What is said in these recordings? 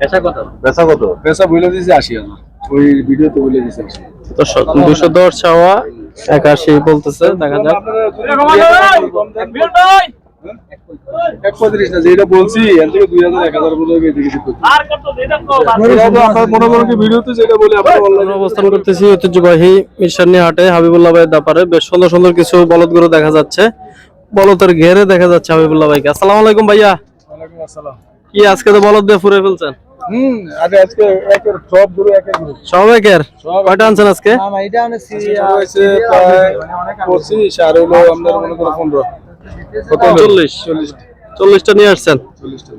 পেশা কত? পেশা দিয়েছে আশি হাজার। ওই ভিডিওতে বলে দিয়েছে আশি দর্শক দুশো দশ চাওয়া একাশি বলতেছে দেখা যাক। মনে অবস্থান করতেছি ঐতিহ্যবাহী মিশানি হাটে হাবিবুল্লাহ ভাইয়ের দাপারে বেশ সুন্দর সুন্দর কিছু বলদ গরু দেখা যাচ্ছে। বলদের ঘেরে দেখা যাচ্ছে হাবিবুল্লাহ ভাইকে। আসসালামু আলাইকুম ভাইয়া। কি আজকে তো বলদ দিয়ে ফুরে ফেলছেন? হুম আরে আজকে একের সব গুরু একের গুরু। সব একের? কয়টা আনছেন আজকে? হয়েছে প্রায় পঁচিশ আর হলো আপনার মনে করো পনেরো। কত? হলো? চল্লিশ। চল্লিশটা নিয়ে আসছেন?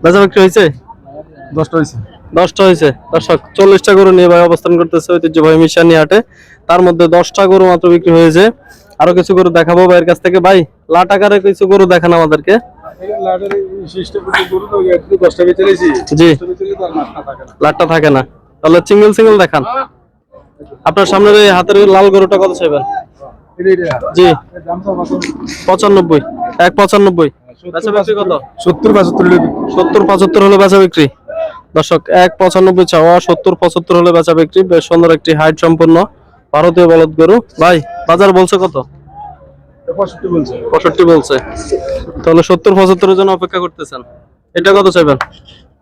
বেচা বিক্রি হয়েছে? দশটা হয়েছে। দশটা হয়েছে। দর্শক চল্লিশটা গরু নিয়ে ভাই অবস্থান করতেছে ঐতিহ্যবাহী মিশানি হাটে। তার মধ্যে দশটা গরু মাত্র বিক্রি হয়েছে। আরও কিছু গরু দেখাবো ভাইয়ের কাছ থেকে। ভাই লাট আকারে কিছু গরু দেখান আমাদেরকে। জি। লাটটা থাকে না। তাহলে সিঙ্গেল সিঙ্গেল দেখান। আপনার সামনের এই হাতের লাল গরুটা কত চাইবেন? জি। পঁচানব্বই। এক পঁচানব্বই। বেচা বিক্রি কত? সত্তর পঁচাত্তর হলে সত্তর পঁচাত্তর হলে বেচা বিক্রি। দর্শক এক পঁচানব্বই চাওয়া সত্তর পঁচাত্তর হলে বেচা বিক্রি। বেশ সুন্দর একটি হাইট সম্পূর্ণ ভারতীয় বলদ গরু। ভাই বাজার বলছে কত? পঁয়ষট্টি বলছে। তাহলে সত্তর পঁচাত্তরের জন্য অপেক্ষা করতেছেন। এটা কত চাইবেন?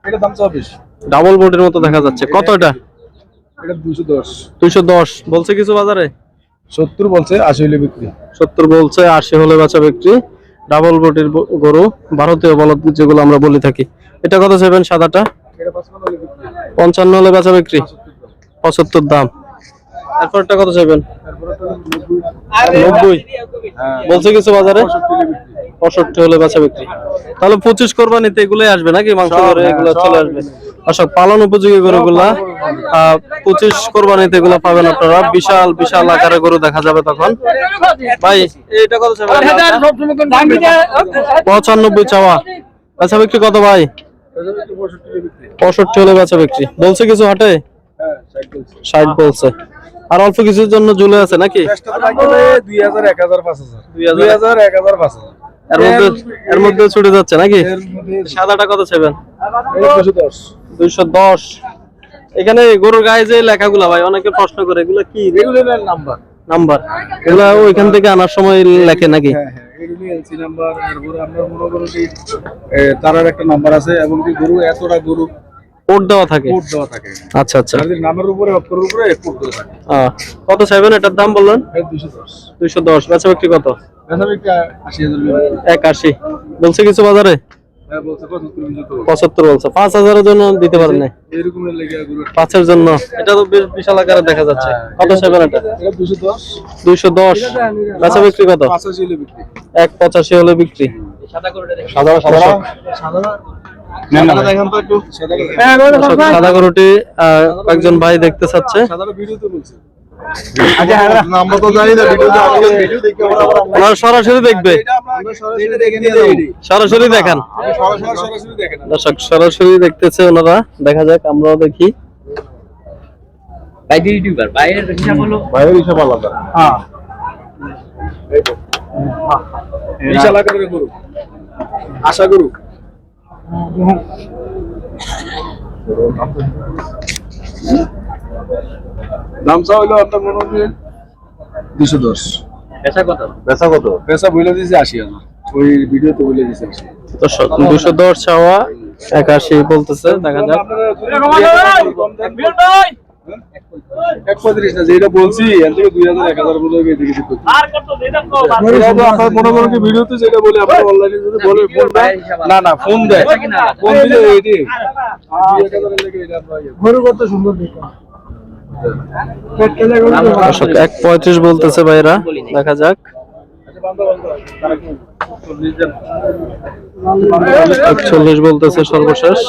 এটা দাম চব্বিশ ডাবল বোর্ডের মতো দেখা যাচ্ছে। কত এটা? এটা দুশো দশ। দুইশো দশ। বলছে কিছু বাজারে? সত্তর বলছে আশি হলে বিক্রি। সত্তর বলছে আশি হলে বেচা বিক্রি। ডাবল বডির ব- গরু ভারতীয় বলদ যেগুলো আমরা বলে থাকি। এটা কত চাইবেন সাদাটা? এটা পাঁচপান্ন হলে বিক্রি। পঞ্চান্ন হলে বেচা বিক্রি। পঁচাত্তর দাম। এরপরটা কত চাইবেন? নব্বই। হ্যাঁ। বলছে কিছু বাজারে? পঁয়ষট্টি হলে বেচা বিক্রি। তাহলে পঁচিশ কোরবানিতে এগুলোই আসবে নাকি? মাংস করে হ্যাঁ, এগুলো চলে আসবে। অশোক পালন উপযোগী গরুগুলা আহ, পঁচিশ কোরবানিতে এগুলো পাবেন আপনারা। বিশাল বিশাল আকারে গরু দেখা যাবে তখন। ভাই এইটা কত পঁচানব্বই চাওয়া। বেচা বিক্রি কত ভাই? এটা পঁয়ষট্টি হলে বেচা বিক্রি। বলছে কিছু হাটে? হ্যাঁ ষাট বলছে। আর অল্প কিছুর জন্য ঝুলে আছে নাকি? দুই হাজার এক হাজার পাঁচ হাজার। দুই হাজার- এক হাজার পাঁচ হাজার এর মধ্যে এর মধ্যে ছুটে যাচ্ছে নাকি সাদাটা কত দশ। দুইশো দশ। এখানে গরুর গায়ে যে লেখাগুলা ভাই অনেকে প্রশ্ন করে এগুলো কি? নাম্বার। নাম্বার। এগুলা ওইখান থেকে আনার সময় লেখে নাকি? হ্যাঁ হ্যাঁ নাম্বার তারার একটা নাম্বার আছে এবং গরু এতটা গরু কোড দেওয়া থাকে? কোড দেওয়া থাকে। আচ্ছা আচ্ছা। যদি নামের উপরে অক্ষরের উপরে কোড দেওয়া থাকে। কত চাইবেন? এটার দাম বললেন? এর দুশো দশ। দুইশো দশ। বেচা বিক্রি কত? হাজার টাকা। এক আশি বলছে কিছু বাজারে? হ্যাঁ পঁচাত্তর বলছে। পাঁচ হাজারের জন্য দিতে পারেন না পাঁচের জন্য। এটা তো বেশ বিশাল আকারে দেখা যাচ্ছে। কত এটা দুশো দশ। দুইশো দশ। বেচা বিক্রি কত? বিক্রি। এক পঁচাশি হলে বিক্রি। সাদা। সাদা। সাদা গরুটি ভাই দেখতে চাচ্ছে। সরাসরি দেখবে। সরাসরি দেখান। আপনি সরাসরি সরাসরি দেখেন দর্শক সরাসরি দেখতেছে ওনারা। দেখা যাক আমরাও দেখি। ভাই ইউটিউবার ভাইয়ের হিসাব হলো ভাইয়ের হিসাব আলাদা। হ্যাঁ। বিশাল আকারের গরু। আশা গরু। হইল আপনার মনে দুশো দশ। পেশা কত? বেচা কত? পেশা বইলে দিয়েছে আশি হাজার। ওই ভিডিওতে বলে দিয়েছে আশি। দর্শক দুশো দশ চাওয়া একাশি বলতেছে দেখা যাক। এক পঁয়ত্রিশ না যেটা বলছি এর থেকে দুই হাজার এক হাজার মতো এদিকে এদিক করতে। এটা তো আপনার মনে করেন কি ভিডিওতে যেটা বলে আপনার অনলাইনে যদি বলে ফোন না না ফোন দেয়। ফোন দিলে এটি দুই এক পঁয়ত্রিশ বলতেছে ভাইরা দেখা যাক। আচ্ছা? একচল্লিশ বলতেছে সর্বশেষ।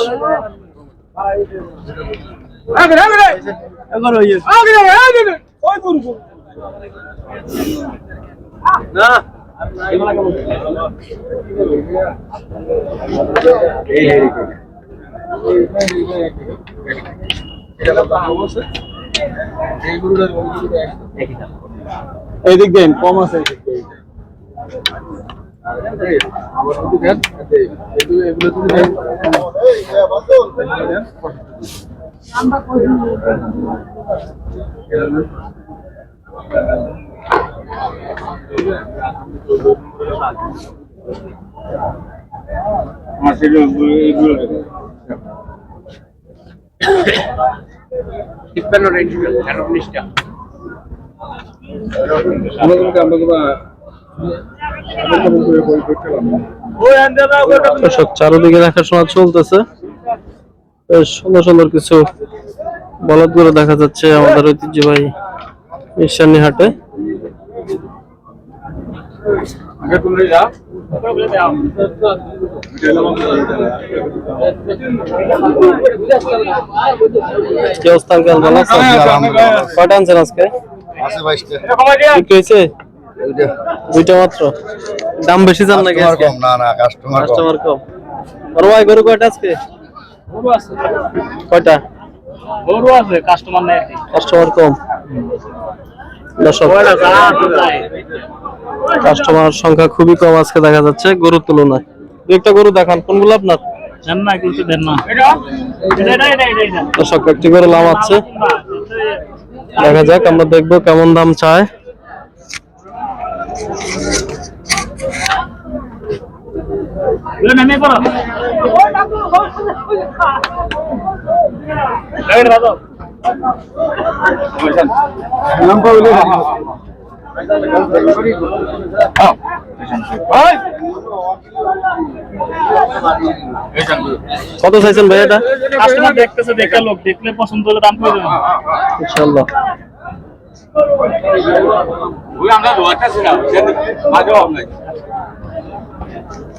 অবশ্যই। এই গরুটার ওই গরুটা এক। একই দাম এই দিক দিয়ে কম আছে দেন এগুলো এগুলো যদি দেন তিপ্পান্ন রেঞ্জ তেরো উনিশটা আমাদেরকে আমরা কোনো আমাদের কোনো বই করতে পারব না। দর্শক চারদিকে দেখাশোনা চলতেছে বেশ সুন্দর সুন্দর কিছু বলদ গরু দেখা যাচ্ছে আমাদের ঐতিহ্যবাহী মিশানি হাটে। আগে কি অবস্থা আঙ্কেল? ভালো আছেন? কয়টা আনছেন আজকে? বিক্রি হয়েছে? দুইটা মাত্র? দাম বেশি জান নাকি না না কাস্টমার কম। কাস্টমার কম। আর ভাই গরু কয়টা আজকে? গরু আছে। কয়টা? গরু আছে কাস্টমার নেই কাস্টমার কম। দর্শক কাস্টমার সংখ্যা খুবই কম আজকে দেখা যাচ্ছে গরুর তুলনায়। দু একটা গরু দেখান কোনগুলো আপনার? না কিন্তু দেন না। এটা? এটা এটা এটা এটা দর্শক একটি করে লাম আছে। দেখা যাক আমরা দেখব কেমন দাম চায় এগুলো নেমে করো লাগাই দাও লম্বা হইলে কত চাইছেন ভাই এটা? কাস্টমার দেখতেছে দেখে লোক দেখলে পছন্দ হলে দাম করে দেবেন ইনশাল্লাহ।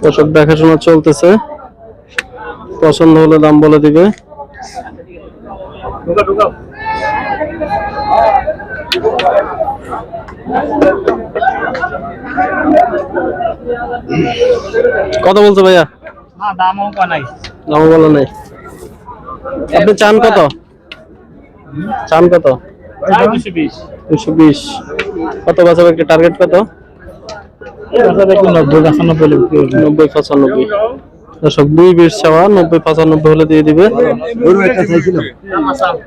দর্শক দেখাশোনা চলতেছে। পছন্দ হলে দাম বলে দিবে। কত বলছো ভাইয়া? না দামও নাই। দাম বলে নাই। আপনি চান কত? চান কত? দুশো বিশ। কত বাঁচাবে একটা টার্গেট কত নব্বই পঁচানব্বই দর্শক দুই বিশ চাওয়া নব্বই পঁচানব্বই হলে দিয়ে দিবে।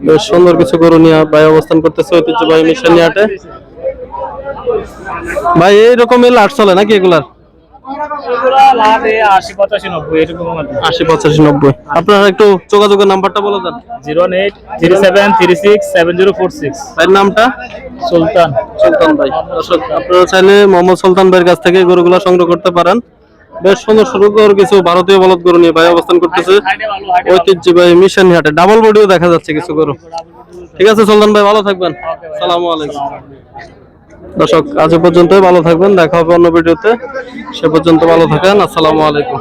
বেশ সুন্দর কিছু গরু নিয়ে ভাই অবস্থান করতেছে ঐতিহ্যবাহী মিশন ভাই আট চলে নাকি এগুলার? আশি পঁচাশি নব্বই এরকম আশি পঁচাশি নব্বই। আপনারা একটু যোগাযোগের নাম্বারটা বলে দেন। Zero eight three seven three six seven zero four six. নামটা? সুলতান। সুলতান ভাই। আপনারা চাইলে মোহাম্মদ সুলতান ভাইয়ের কাছ থেকে গরুগুলো সংগ্রহ করতে পারেন। বেশ সুন্দর সুন্দর কিছু ভারতীয় বলদ গরু নিয়ে ভাই অবস্থান করতেছে। ঐতিহ্যবাহী মিশন হাটে। ডাবল বডিও দেখা যাচ্ছে কিছু গরু। ঠিক আছে সুলতান ভাই ভালো থাকবেন। সালামু আলাইকুম। দর্শক, আজ পর্যন্ত ভালো থাকবেন, দেখা হবে অন্য ভিডিওতে। সে পর্যন্ত ভালো থাকেন, আসসালামু আলাইকুম।